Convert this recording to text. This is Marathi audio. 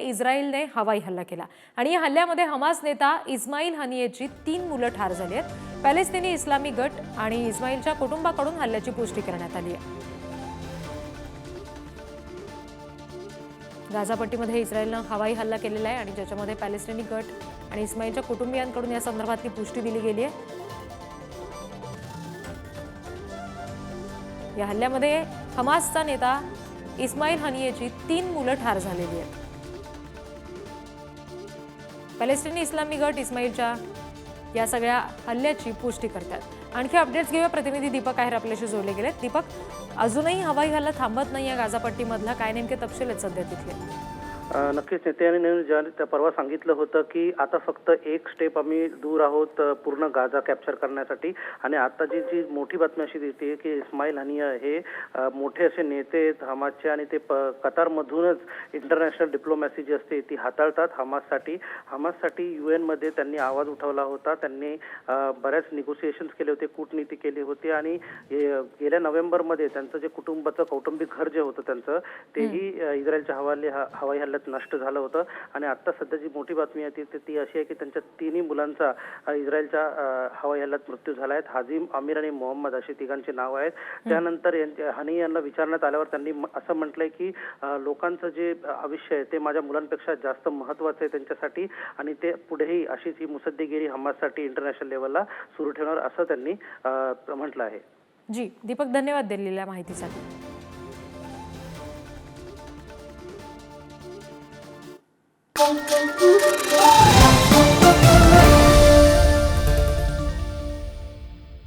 इस्रायलने हवाई हल्ला केला. आणि या हल्ल्यामध्ये हमास नेता इस्माईल हनियेची तीन मुलं ठार झाली आहेत. पॅलेस्टिनी इस्लामी गट आणि इस्माईलच्या कुटुंबाकडून हल्ल्याची पुष्टी करण्यात आली आहे. गाझापट्टीमध्ये इस्रायलनं हवाई हल्ला केलेला आहे आणि ज्याच्यामध्ये पॅलेस्टिनी गट आणि इस्माईलच्या कुटुंबियांकडून या संदर्भातली पुष्टी दिली गेली आहे. या हल्ल्यामध्ये हमासचा नेता इस्माईल हनियेची तीन मुलं ठार झालेली आहेत. पॅलेस्टिनी इस्लामी गट इस्माईलच्या या सगळ्या हल्ल्याची पुष्टी करतात. आणखी अपडेट्स घेऊया. प्रतिनिधी दीपक आहेर आपल्याशी जोडले गेलेत. दीपक अजूनही हवाई हल्ला थांबत नाही या गाझापट्टीमधला. काय नेमके तपशील आहेत सध्या तिथले? नक्कीच नेते आणि ज्या त्या परवा सांगितलं होतं की आता फक्त एक स्टेप आम्ही दूर आहोत पूर्ण गाजा कॅप्चर करण्यासाठी. आणि आता जी जी मोठी बातमी अशी दिसते की इस्माईल हनिया हे मोठे असे नेते आहेत हमासचे आणि ते प कतारमधूनच इंटरनॅशनल डिप्लोमॅसी जी असते ती हाताळतात हमाससाठी. हमाससाठी यू मध्ये त्यांनी आवाज उठवला होता. त्यांनी बऱ्याच निगोसिएशन्स केले होते कूटनीती केली होती आणि गेल्या नोव्हेंबरमध्ये त्यांचं जे कुटुंबाचं कौटुंबिक घर जे होतं त्यांचं तेही इस्रायलच्या हवाले ह- हवाई हल्ल्यात नष्ट झालं होतं. आणि आता सध्या जी मोठी बातमी आहे ती ती- अशी आहे की त्यांच्या तिन्ही मुलांचा इस्रायलच्या हवाई हल्ल्यात मृत्यू झाला आहे. हाजिम आमिर आणि मोहम्मद अशी तिघांची नाव आहेत. त्यानंतर हनी यांना विचारण्यात आल्यावर त्यांनी असं म्हटलंय की लोकांचं जे आयुष्य आहे ते माझ्या मुलांपेक्षा जास्त महत्वाचं आहे त्यांच्यासाठी आणि ते पुढेही अशीच ही मुसद्दीगिरी हमाससाठी इंटरनॅशनल लेवलला सुरू ठेवणार असं त्यांनी म्हटलं आहे. जी दीपक धन्यवाद दिलेल्या माहितीसाठी. Bom, bom, bom.